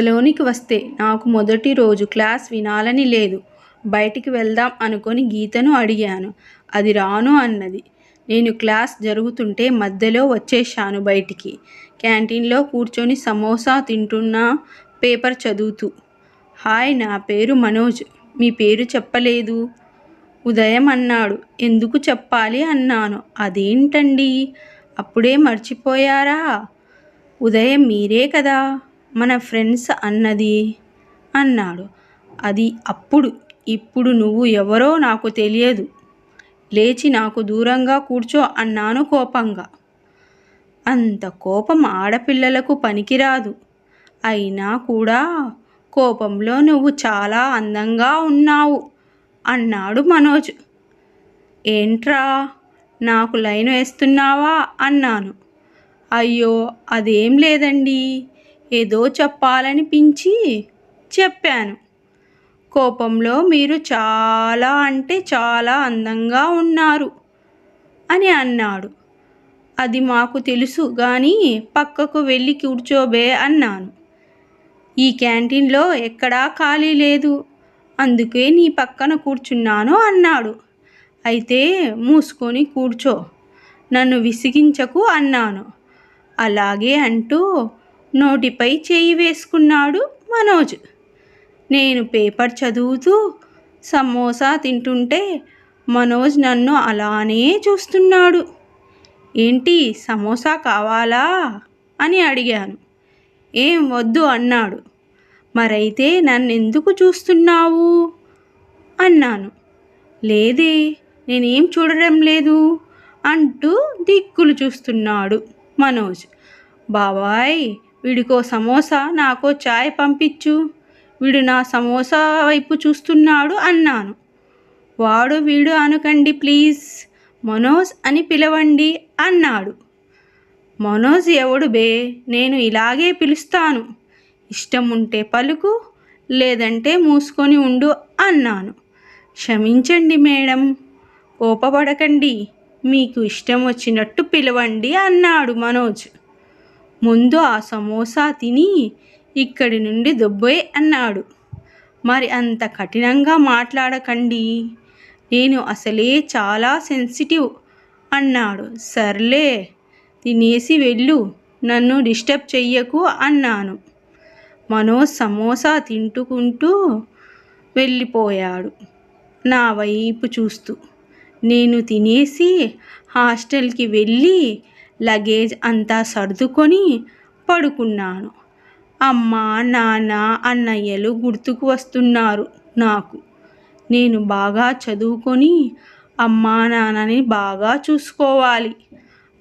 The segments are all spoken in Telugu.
లోనికి వస్తే నాకు మొదటి రోజు క్లాస్ వినాలని లేదు. బయటికి వెళ్దాం అనుకొని గీతను అడిగాను. అది రాను అన్నది. నేను క్లాస్ జరుగుతుంటే మధ్యలో వచ్చేశాను బయటికి. క్యాంటీన్లో కూర్చొని సమోసా తింటున్నా పేపర్ చదువుతూ. హాయ్ నా పేరు మనోజ్. మీ పేరు చెప్పలేదు. ఉదయం అన్నాడు. ఎందుకు చెప్పాలి అన్నాను. అదేంటండి? అప్పుడే మర్చిపోయారా? ఉదయం మీరే కదా. మన ఫ్రెండ్స్ అన్నది? అన్నాడు. అది అప్పుడు ఇప్పుడు నువ్వు ఎవరో నాకు తెలియదు. లేచి నాకు దూరంగా కూర్చో అన్నాను కోపంగా. అంత కోపం ఆడపిల్లలకు పనికిరాదు. అయినా కూడా కోపంలో నువ్వు చాలా అందంగా ఉన్నావు అన్నాడు మనోజ్. ఏంట్రా నాకు లైన్ వేస్తున్నావా? అన్నాను. అయ్యో అదేం లేదండి. ఏదో చెప్పాలనిపించి చెప్పాను. కోపంలో మీరు చాలా అంటే చాలా అందంగా ఉన్నారు అని అన్నాడు. అది మాకు తెలుసు కానీ పక్కకు వెళ్ళి కూర్చోబే అన్నాను. ఈ క్యాంటీన్లో ఎక్కడా ఖాళీ లేదు. అందుకే నీ పక్కన కూర్చున్నాను అన్నాడు. అయితే మూసుకొని కూర్చో. నన్ను విసిగించకు అన్నాను. అలాగే అంటూ నోటిపై చేయి వేసుకున్నాడు మనోజ్. నేను పేపర్ చదువుతూ సమోసా తింటుంటే మనోజ్ నన్ను అలానే చూస్తున్నాడు. ఏంటి సమోసా కావాలా? అని అడిగాను. ఏం వద్దు అన్నాడు. మరైతే నన్ను ఎందుకు చూస్తున్నావు? అన్నాను. లేదే నేనేం చూడడం లేదు అంటూ దిక్కులు చూస్తున్నాడు మనోజ్. బాబాయ్ వీడికో సమోసా నాకో చాయ్ పంపించు. వీడు నా సమోసా వైపు చూస్తున్నాడు అన్నాను. వాడు వీడు అనకండి ప్లీజ్. మనోజ్ అని పిలవండి అన్నాడు. మనోజ్ ఎవడు బే? నేను ఇలాగే పిలుస్తాను. ఇష్టం ఉంటే పలుకు లేదంటే మూసుకొని ఉండు అన్నాను. క్షమించండి మేడం. కోపపడకండి. మీకు ఇష్టం వచ్చినట్టు పిలవండి అన్నాడు మనోజ్. ముందు ఆ సమోసా తిని ఇక్కడి నుండి దొబ్బోయ్ అన్నాడు. మరి అంత కఠినంగా మాట్లాడకండి. నేను అసలే చాలా సెన్సిటివ్ అన్నాడు. సర్లే తినేసి వెళ్ళు. నన్ను డిస్టర్బ్ చెయ్యకు అన్నాను. మనోజ్ సమోసా తింటుకుంటూ వెళ్ళిపోయాడు నా వైపు చూస్తూ. నేను తినేసి హాస్టల్కి వెళ్ళి లగేజ్ అంతా సర్దుకొని పడుకున్నాను. అమ్మ నాన్న అన్నయ్యలు గుర్తుకు వస్తున్నారు నాకు. నేను బాగా చదువుకొని అమ్మా నాన్నని బాగా చూసుకోవాలి.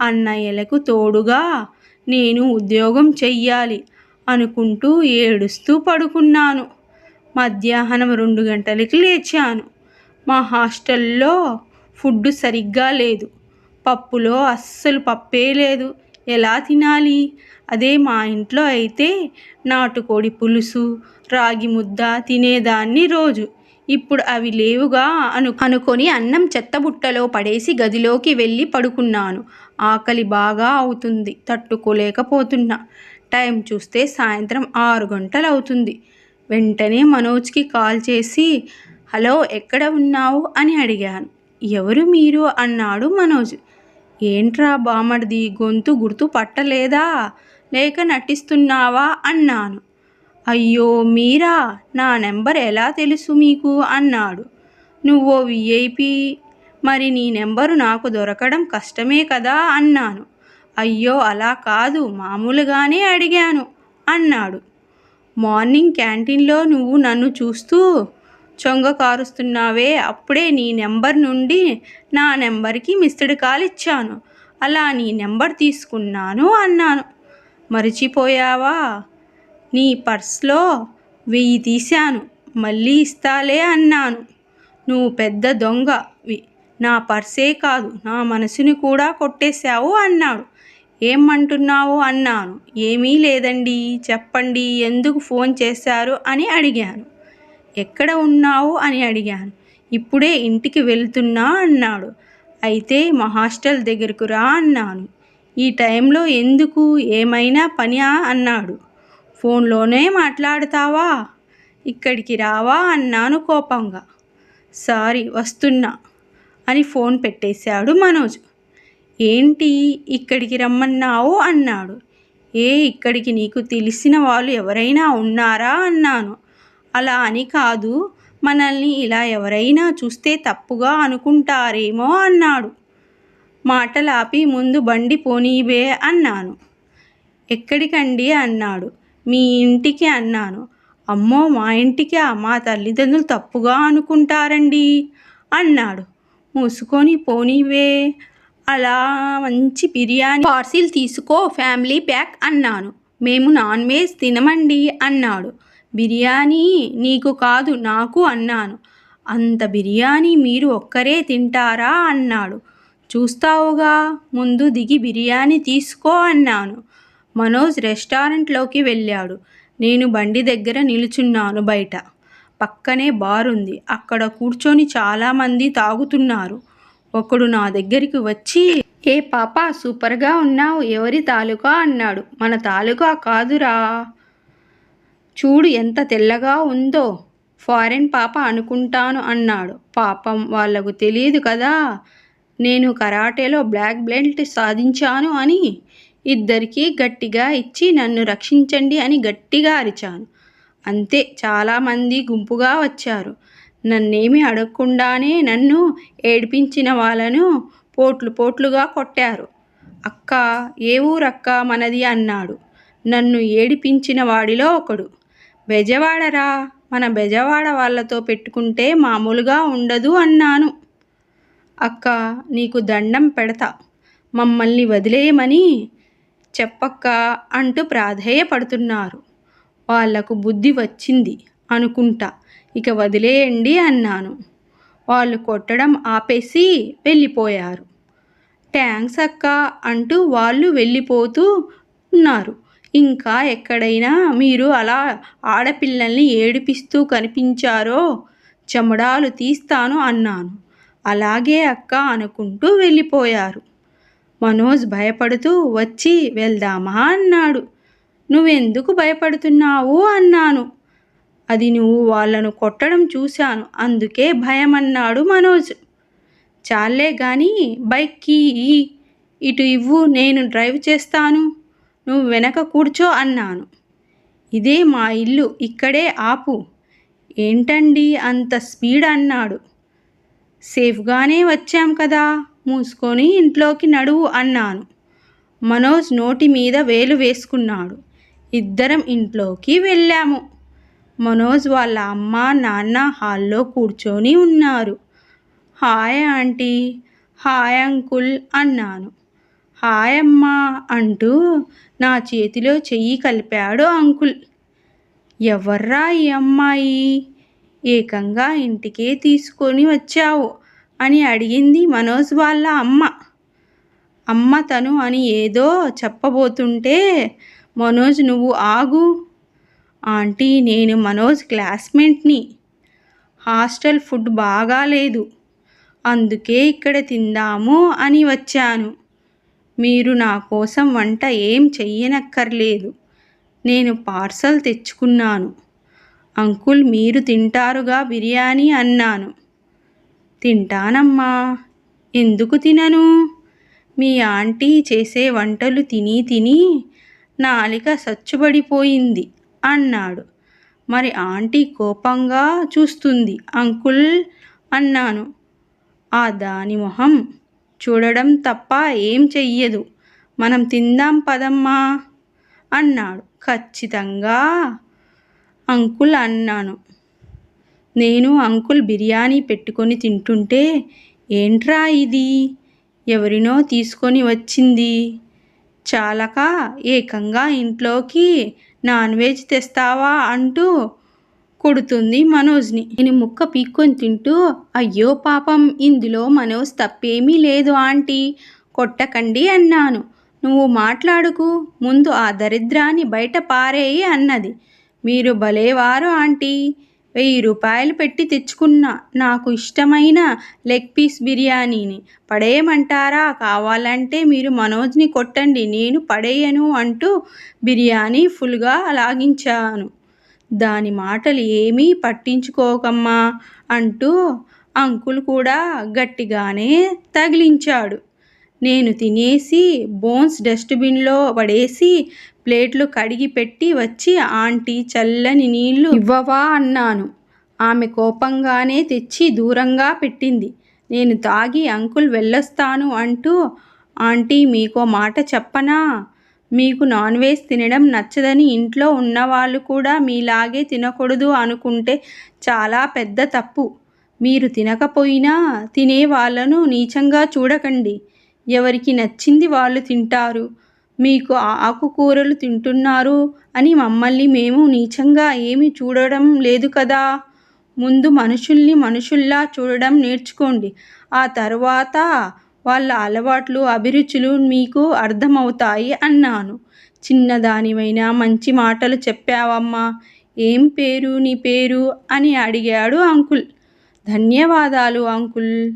అన్నయ్యలకు తోడుగా నేను ఉద్యోగం చెయ్యాలి అనుకుంటూ ఏడుస్తూ పడుకున్నాను. మధ్యాహ్నం రెండు గంటలకి లేచాను. మా హాస్టల్లో ఫుడ్ సరిగ్గా లేదు. పప్పులో అస్సలు పప్పే లేదు. ఎలా తినాలి? అదే మా ఇంట్లో అయితే నాటుకోడి పులుసు రాగి ముద్ద తినేదాన్ని రోజు. ఇప్పుడు అవి లేవుగా అను అనుకొని అన్నం చెత్తబుట్టలో పడేసి గదిలోకి వెళ్ళి పడుకున్నాను. ఆకలి బాగా అవుతుంది తట్టుకోలేకపోతున్నా. టైం చూస్తే సాయంత్రం ఆరు గంటలు అవుతుంది వెంటనే మనోజ్కి కాల్ చేసి హలో ఎక్కడ ఉన్నావు? అని అడిగాను. ఎవరు మీరు? అన్నాడు మనోజ్. ఏంట్రా బామర్ది గొంతు గుర్తు పట్టలేదా? లేక నటిస్తున్నావా? అన్నాను. అయ్యో మీరా? నా నెంబర్ ఎలా తెలుసు మీకు? అన్నాడు. నువ్వో విఐపి మరి నీ నెంబరు నాకు దొరకడం కష్టమే కదా? అన్నాను. అయ్యో అలా కాదు. మామూలుగానే అడిగాను అన్నాడు. మార్నింగ్ క్యాంటీన్లో నువ్వు నన్ను చూస్తూ చొంగ కారుస్తున్నావే అప్పుడే నీ నెంబర్ నుండి నా నెంబర్కి మిస్డ్ కాల్ ఇచ్చాను. అలా నీ నెంబర్ తీసుకున్నాను అన్నాను. మర్చిపోయావా? నీ పర్స్లో వెయ్యి తీశాను. మళ్ళీ ఇస్తాలే అన్నాను. నువ్వు పెద్ద దొంగవి నా పర్సే కాదు నా మనసుని కూడా కొట్టేశావు అన్నాడు. ఏమంటున్నావు అన్నాను. ఏమీ లేదండి చెప్పండి ఎందుకు ఫోన్ చేశారు అని అడిగాను. ఎక్కడ ఉన్నావు అని అడిగాను. ఇప్పుడే ఇంటికి వెళ్తున్నా అన్నాడు. అయితే మా హాస్టల్ దగ్గరకు రా అన్నాను. ఈ టైంలో ఎందుకు? ఏమైనా పని అన్నాడు. ఫోన్లోనే మాట్లాడతావా? ఇక్కడికి రావా? అన్నాను కోపంగా. సారీ వస్తున్నా అని ఫోన్ పెట్టేశాడు మనోజ్. ఏంటి ఇక్కడికి రమ్మన్నావు? అన్నాడు. ఏ ఇక్కడికి నీకు తెలిసిన వాళ్ళు ఎవరైనా ఉన్నారా? అన్నాను. అలా అని కాదు. మనల్ని ఇలా ఎవరైనా చూస్తే తప్పుగా అనుకుంటారేమో అన్నాడు. మాటలాపి ముందు బండి పోనీవే అన్నాను. ఎక్కడికండి అన్నాడు. మీ ఇంటికి అన్నాను. అమ్మో మా ఇంటికి మా తల్లిదండ్రులు తప్పుగా అనుకుంటారండి అన్నాడు. మూసుకొని పోనీవే. అలా మంచి బిర్యానీ పార్సిల్ తీసుకో ఫ్యామిలీ ప్యాక్ అన్నాను. మేము నాన్ వెజ్ తినమండి అన్నాడు. బిర్యానీ నీకు కాదు నాకు అన్నాను. అంత బిర్యానీ మీరు ఒక్కరే తింటారా? అన్నాడు. చూస్తావుగా ముందు దిగి బిర్యానీ తీసుకో అన్నాను. మనోజ్ రెస్టారెంట్లోకి వెళ్ళాడు. నేను బండి దగ్గర నిలుచున్నాను బయట. పక్కనే బార్ ఉంది. అక్కడ కూర్చొని చాలామంది తాగుతున్నారు. ఒకడు నా దగ్గరికి వచ్చి ఏ పాప సూపర్గా ఉన్నావు. ఎవరి తాలూకా? అన్నాడు. మన తాలూకా కాదురా. చూడు ఎంత తెల్లగా ఉందో. ఫారెన్ పాప అనుకుంటాను అన్నాడు. పాపం వాళ్ళకు తెలియదు కదా. నేను కరాటేలో బ్లాక్ బెల్ట్ సాధించాను అని. ఇద్దరికీ గట్టిగా ఇచ్చి నన్ను రక్షించండి అని గట్టిగా అరిచాను. అంతే చాలామంది గుంపుగా వచ్చారు. నన్నేమి అడగకుండానే నన్ను ఏడిపించిన వాళ్ళను పోట్లు పోట్లుగా కొట్టారు. అక్క ఏ ఊరక్క మనది అన్నాడు. నన్ను ఏడిపించిన వాడిలో ఒకడు. బెజవాడరా? మన బెజవాడ వాళ్ళతో పెట్టుకుంటే మామూలుగా ఉండదు అన్నాను. అక్క నీకు దండం పెడతా. మమ్మల్ని వదిలేయమని చెప్పక్క అంటూ ప్రాధేయపడుతున్నారు. వాళ్ళకు బుద్ధి వచ్చింది అనుకుంటా. ఇక వదిలేయండి అన్నాను. వాళ్ళు కొట్టడం ఆపేసి వెళ్ళిపోయారు. ట్యాంక్స్ అక్క అంటూ వాళ్ళు వెళ్ళిపోతూ ఉన్నారు. ఇంకా ఎక్కడైనా మీరు అలా ఆడపిల్లల్ని ఏడిపిస్తూ కనిపించారో? చెమడాలు తీస్తాను అన్నాను. అలాగే అక్క అనుకుంటూ వెళ్ళిపోయారు. మనోజ్ భయపడుతూ వచ్చి వెళ్దామా? అన్నాడు. నువ్వెందుకు భయపడుతున్నావు? అన్నాను. అది నువ్వు వాళ్ళను కొట్టడం చూశాను. అందుకే భయమన్నాడు మనోజ్. చాలే కానీ బైక్కి ఇటు ఇవ్వు నేను డ్రైవ్ చేస్తాను. నువ్వు వెనక కూర్చో అన్నాను. ఇదే మా ఇల్లు ఇక్కడే ఆపు. ఏంటండి అంత స్పీడ్ అన్నాడు. సేఫ్గానే వచ్చాం కదా మూసుకొని ఇంట్లోకి నడువు అన్నాను. మనోజ్ నోటి మీద వేలు వేసుకున్నాడు. ఇద్దరం ఇంట్లోకి వెళ్ళాము. మనోజ్ వాళ్ళ అమ్మ నాన్న హాల్లో కూర్చొని ఉన్నారు. హాయ్ ఆంటీ హాయ్ అంకుల్ అన్నాను. హాయమ్మా అంటూ నా చేతిలో చెయ్యి కలిపాడు అంకుల్. ఎవర్రా ఈ అమ్మాయి? ఏకంగా ఇంటికే తీసుకొని వచ్చావు అని అడిగింది మనోజ్ వాళ్ళ అమ్మ. అమ్మ తను అని ఏదో చెప్పబోతుంటే మనోజ్ నువ్వు ఆగు. ఆంటీ నేను మనోజ్ క్లాస్మేట్ని. హాస్టల్ ఫుడ్ బాగాలేదు. అందుకే ఇక్కడ తిందాము అని వచ్చాను. మీరు నా కోసం వంట ఏం చెయ్యనక్కర్లేదు. నేను పార్సల్ తెచ్చుకున్నాను. అంకుల్ మీరు తింటారుగా బిర్యానీ అన్నాను. తింటానమ్మా. ఎందుకు తినను? మీ ఆంటీ చేసే వంటలు తిని తిని నాలిక సచ్చుబడిపోయింది అన్నాడు. మరి ఆంటీ కోపంగా చూస్తుంది. అంకుల్ అన్నాను. ఆ దాని మొహం చూడడం తప్ప ఏం చెయ్యదు. మనం తిందాం పదమ్మా అన్నాడు. ఖచ్చితంగా అంకుల్ అన్నాను. నేను అంకుల్ బిర్యానీ పెట్టుకొని తింటుంటే ఏంట్రా ఇది? ఎవరినో తీసుకొని వచ్చింది. చాలక ఏకంగా ఇంట్లోకి నాన్ వెజ్ తెస్తావా అంటూ కొడుతుంది మనోజ్ని. నేను ముక్క పీక్కొని తింటూ అయ్యో పాపం ఇందులో మనోజ్ తప్పేమీ లేదు ఆంటీ. కొట్టకండి అన్నాను. నువ్వు మాట్లాడుకు ముందు ఆ దరిద్రాన్ని బయట పారేయి అన్నది. మీరు భలేవారు ఆంటీ. వెయ్యి రూపాయలు పెట్టి తెచ్చుకున్నా నాకు ఇష్టమైన లెగ్ పీస్ బిర్యానీని. పడేయమంటారా? కావాలంటే మీరు మనోజ్ని కొట్టండి నేను పడేయను అంటూ బిర్యానీ ఫుల్గా లాగించాను. దాని మాటలు ఏమీ పట్టించుకోకమ్మా అంటూ అంకుల్ కూడా గట్టిగానే తగిలించాడు. నేను తినేసి బోన్స్ డస్ట్బిన్లో పడేసి ప్లేట్లు కడిగి పెట్టి వచ్చి ఆంటీ చల్లని నీళ్ళు ఇవ్వవా అన్నాను. ఆమె కోపంగానే తెచ్చి దూరంగా పెట్టింది. నేను తాగి అంకుల్ వెళ్ళొస్తాను అంటూ ఆంటీ మీకో మాట చెప్పనా? మీకు నాన్ వెజ్ తినడం నచ్చదని ఇంట్లో ఉన్నవాళ్ళు కూడా మీలాగే తినకూడదు అనుకుంటే చాలా పెద్ద తప్పు. మీరు తినకపోయినా తినే వాళ్ళను నీచంగా చూడకండి. ఎవరికి నచ్చింది వాళ్ళు తింటారు. మీకు ఆకుకూరలు తింటున్నారు అని మమ్మల్ని మేము నీచంగా ఏమి చూడడం లేదు కదా. ముందు మనుషుల్ని మనుషుల్లా చూడడం నేర్చుకోండి. ఆ తర్వాత వాళ్ళ అలవాట్లు అభిరుచులు మీకు అర్థమవుతాయి అన్నాను. చిన్నదానివైనా మంచి మాటలు చెప్పావమ్మా. ఏం పేరు నీ పేరు? అని అడిగాడు అంకుల్. ధన్యవాదాలు అంకుల్.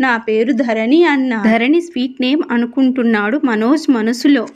నా పేరు ధరణి అన్న ధరణి స్వీట్ నేమ్ అనుకుంటున్నాడు మనోజ్ మనసులో.